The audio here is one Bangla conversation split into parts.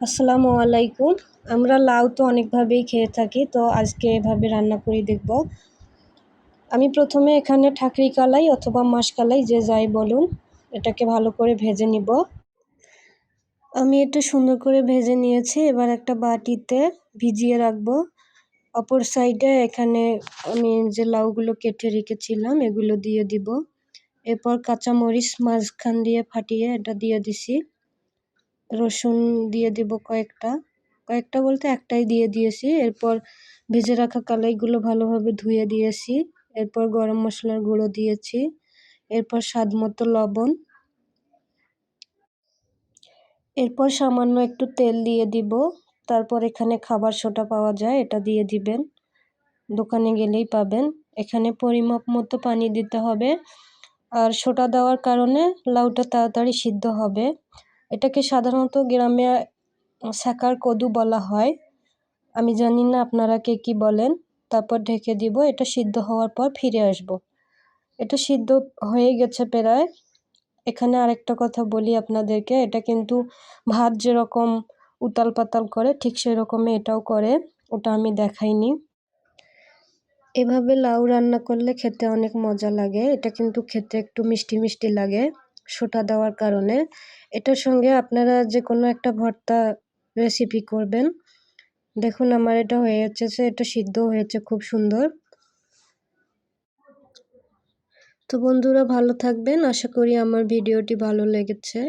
আসসালামু আলাইকুম। আমরা লাউ তো অনেকভাবেই খেয়ে থাকি, তো আজকে এভাবে রান্না করে দেখব। আমি প্রথমে এখানে ঠাকরি কালাই অথবা মাসকালাই যে যাই বলুন, এটাকে ভালো করে ভেজে নিব। আমি এটা সুন্দর করে ভেজে নিয়েছি, এবার একটা বাটিতে ভিজিয়ে রাখব। অপর সাইডে এখানে আমি যে লাউগুলো কেটে রেখেছিলাম, এগুলো দিয়ে দিব। এরপর কাঁচামরিচ মাঝখান দিয়ে ফাটিয়ে এটা দিয়ে দিছি। রসুন দিয়ে দিব কয়েকটা। কয়েকটা বলতে একটাই দিয়ে দিয়েছি। এরপর ভেজে রাখা কালাইগুলো ভালোভাবে ধুয়ে দিয়েছি। এরপর গরম মশলার গুঁড়ো দিয়েছি। এরপর স্বাদ মতো লবণ। এরপর সামান্য একটু তেল দিয়ে দিব। তারপর এখানে খাবার সোটা পাওয়া যায়, এটা দিয়ে দিবেন। দোকানে গেলেই পাবেন। এখানে পরিমাপ মতো পানি দিতে হবে। আর সোটা দেওয়ার কারণে লাউটা তাড়াতাড়ি সিদ্ধ হবে। এটাকে সাধারণত গ্রামে শাকার কদু বলা হয়। আমি জানি না আপনারা কে কী বলেন। তারপর ঢেকে দিব, এটা সিদ্ধ হওয়ার পর ফিরে আসব। এটা সিদ্ধ হয়ে গেছে প্রায়। এখানে আরেকটা কথা বলি আপনাদেরকে, এটা কিন্তু ভাত যেরকম উতাল পাতাল করে, ঠিক সেরকমই এটাও করে, ওটা আমি দেখাইনি। এভাবে লাউ রান্না করলে খেতে অনেক মজা লাগে, এটা কিন্তু খেতে একটু মিষ্টি মিষ্টি লাগে। সোটা দেওয়ার কারণে। এটার সঙ্গে আপনারা যে কোনো একটা ভর্তা রেসিপি করবেন। দেখুন আমার এটা হয়ে যাচ্ছে এটা সিদ্ধ হয়েছে খুব সুন্দর। তো বন্ধুরা ভালো থাকবেন, আশা করি আমার ভিডিওটি ভালো লেগেছে।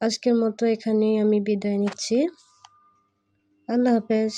আজকের মতো এখানেই আমি বিদায় নিচ্ছি। আল্লাহ হাফেজ।